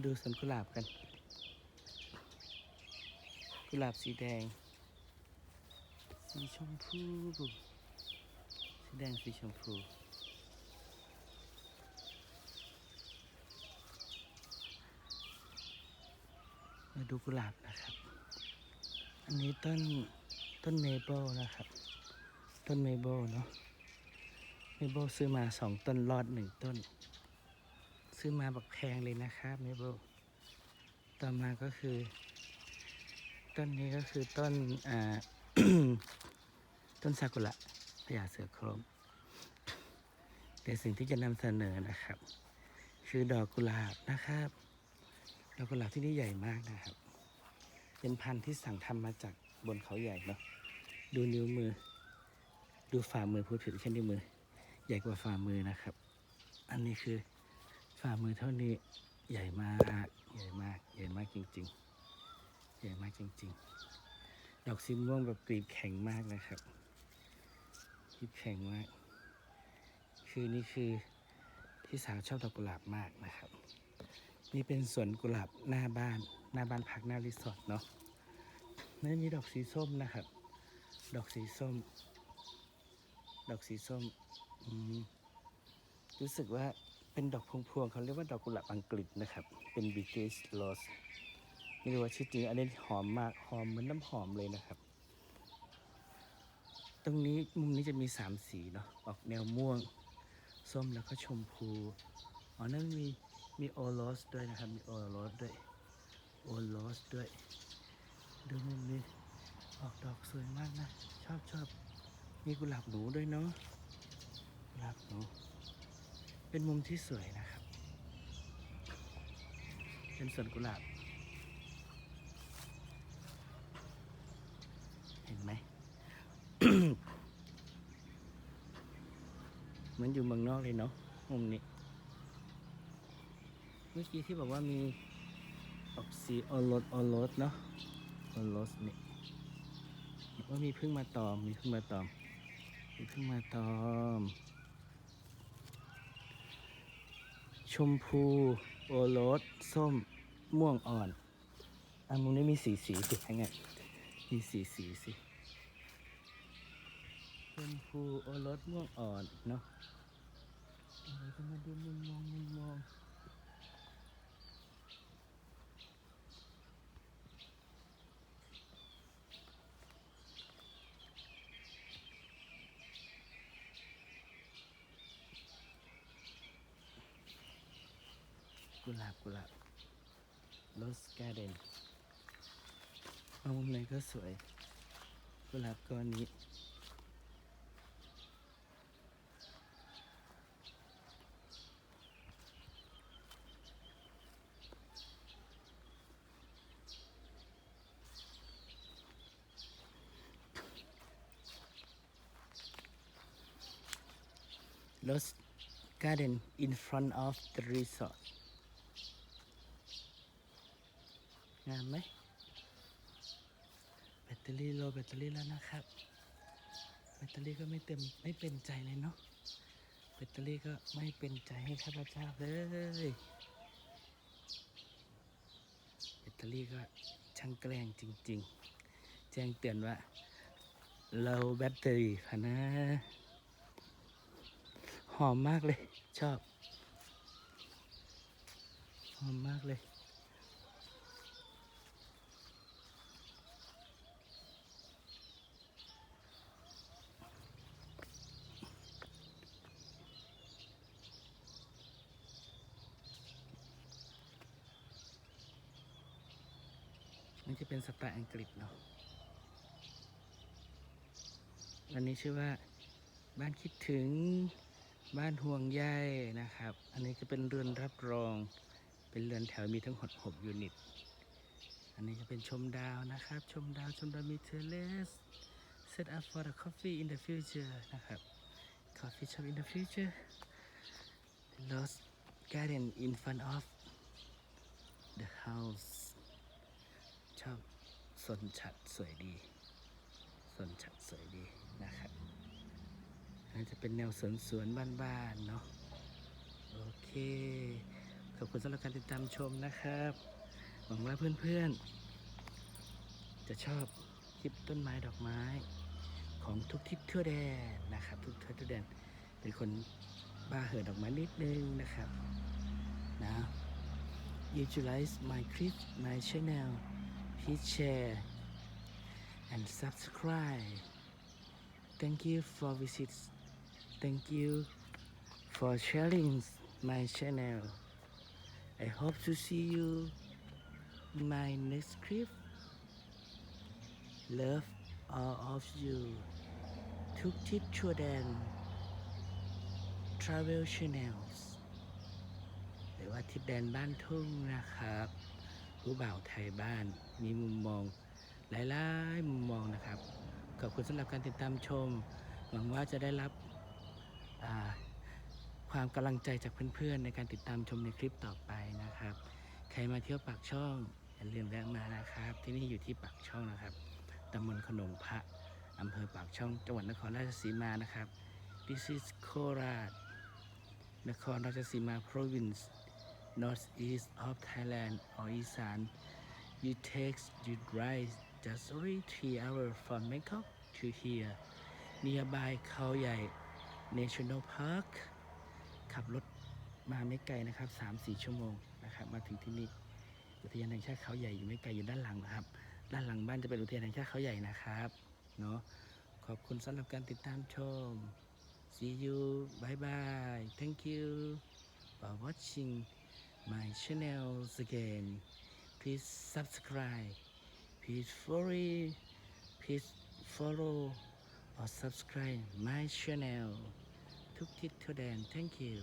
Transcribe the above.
มาดูสวนกุหลาบกัน กุหลาบสีแดง สีชมพูสีแดงสีชมพูมาดูกุหลาบนะครับ อันนี้ต้นต้นเมเปิลนะครับ ต้นเมเปิลเนาะเมเปิลซื้อมาสองต้นรอดหนึ่งต้น ซื้อมาบักแพงเลยนะครับเมเปิลต่อมาก็คือ ต้นนี้ก็คือต้นอ่าต้นซากุระพญาเสือโครงแต่สิ่งที่จะนำเสนอนะครับ คือดอกกุหลาบนะครับ ดอกกุหลาบที่นี่ใหญ่มากนะครับ เป็นพันธุ์ที่สั่งทำมาจากบนเขาใหญ่เนาะดูนิ้วมือ ดูฝ่ามือพูดผิดแค่นิ้วมือ ใหญ่กว่าฝ่ามือนะครับ อันนี้คือ ฝ่ามือเท่านี้ใหญ่มาก ใหญ่มาก ใหญ่มากจริง ๆ ใหญ่มากจริง ๆ ดอกสีม่วงแบบกรีบแข็งมากนะครับกรีบแข็งมาก คือนี่คือพี่สาวชอบดอกกุหลาบมากนะครับ นี่เป็นสวนกุหลาบหน้าบ้าน หน้าบ้านพักหน้ารีสอร์ทเนาะนั่นมีดอกสีส้มนะครับ ดอกสีส้ม ดอกสีส้ม รู้สึกว่า เป็นดอกพวงๆเขาเรียกว่าดอกกุหลาบอังกฤษนะครับ เป็น British Rose ไม่รู้ว่าชื่อจริงอันนี้หอมมากหอมเหมือนน้ำหอมเลยนะครับ ตรงนี้มุมนี้จะมีสามสีเนาะออกแนวม่วง ส้มแล้วก็ชมพูอ๋อนั่นมีมีโอโรสด้วยนะครับมีโอโรสด้วยโอโรสด้วย ดูมุมนี้ออกดอกสวยมากนะ ชอบชอบมีกุหลาบหนูด้วยเนาะกุหลาบหนู เป็นมุมที่สวยนะครับ เป็นสวนกุหลาบ เห็นไหมเหมือนอยู่เมืองนอกเลยเนาะ มุมนี้ เมื่อกี้ที่บอกว่ามีออกสีออโรสออโรสเนาะออโรสนี่ว่ามีพึ่งมาตอม มีพึ่งมาตอม มีพึ่งมาตอม ชมพู โอรส ส้ม ม่วงอ่อนอะมุมนี้มีสีสีสิยังไงมีสีสีสิชมพู โอรส ม่วงอ่อน เนาะเรก็มาดูมุมมองมุมมอง กุหลาบกุหลาบโรสการ์เดนเอามุมไหนก็สวย กุหลาบก้อนนี้ Rose garden in front of the resort งามไหมแบตเตอรี่โลแบตเตอรี่แล้วนะครับ แบตเตอรี่ก็ไม่เต็มไม่เป็นใจเลยเนาะแบตเตอรี่ก็ไม่เป็นใจให้ข้าพเจ้าเลยแบตเตอรี่ก็ช่างแกล้งจริง ๆ แจ้งเตือนว่า low battery พะนะหอมมากเลย ชอบ หอมมากเลย นจะเป็นสไตล์อังกฤษเนาะอันนี้ชื่อว่าบ้านคิดถึงบ้านห่วงใยนะครับ อันนี้จะเป็นเรือนรับรอง เป็นเรือนแถวมีทั้งหมด6ยูนิต อันนี้จะเป็นชมดาวนะครับ ชมดาวชมดาวมีเทเลส set up for the coffee in the future นะครับ coffee shop in the future lost garden in front of the house อบสนฉัดสวยดีสนฉัดสวยดีนะครับอันนี้จะเป็นแนวสวนสวนบ้านๆเนาะโอเค ขอบคุณสำหรับการติดตามชมนะครับ หวังว่าเพื่อนๆ จะชอบคลิปต้นไม้ดอกไม้ของทุกทิศทั่วแดนนะครับ ทุกทิศทั่วแดนเป็นคนบ้าเหินดอกไม้นิดนึงนะครับนะ utilize my clip my channel please share and subscribe thank you for visit thank you for sharing my channel I hope to see you in my next clip love all of you ทุกทิศทั่วแดน Travel Channels หรือว่าทิศแดนบ้านทุ่งนะครับ ผู้บ่าวไทยบ้าน มีมุมมองหลายๆมุมมองนะครับ ขอบคุณสำหรับการติดตามชม หวังว่าจะได้รับความกำลังใจจากเพื่อนๆ ในการติดตามชมในคลิปต่อไปนะครับ ใครมาเที่ยวปากช่องอย่าลืมแวะมานะครับ ที่นี่อยู่ที่ปากช่องนะครับตำบลขนงพระอำเภอปากช่องจังหวัดนครราชสีมานะครับ This is โคราชนครราชสีมา province northeast of Thailand or อีสาน you take you drive just only three hours from Bangkok to here nearby เขาใหญ่ National Park ขับรถมาไม่ไกลนะครับ 3-4 ชั่วโมงนะครับ มาถึงที่นี่อุทยานแห่งชาติเขาใหญ่อยู่ไม่ไกลอยู่ด้านหลังนะครับ ด้านหลังบ้านจะเป็นอุทยานแห่งชาติเขาใหญ่นะครับเนาะขอบคุณสำหรับการติดตามชม see you bye bye thank you for watching my channels again please subscribe please follow please follow or subscribe my channel ทุกทิศทั่วแดน thank you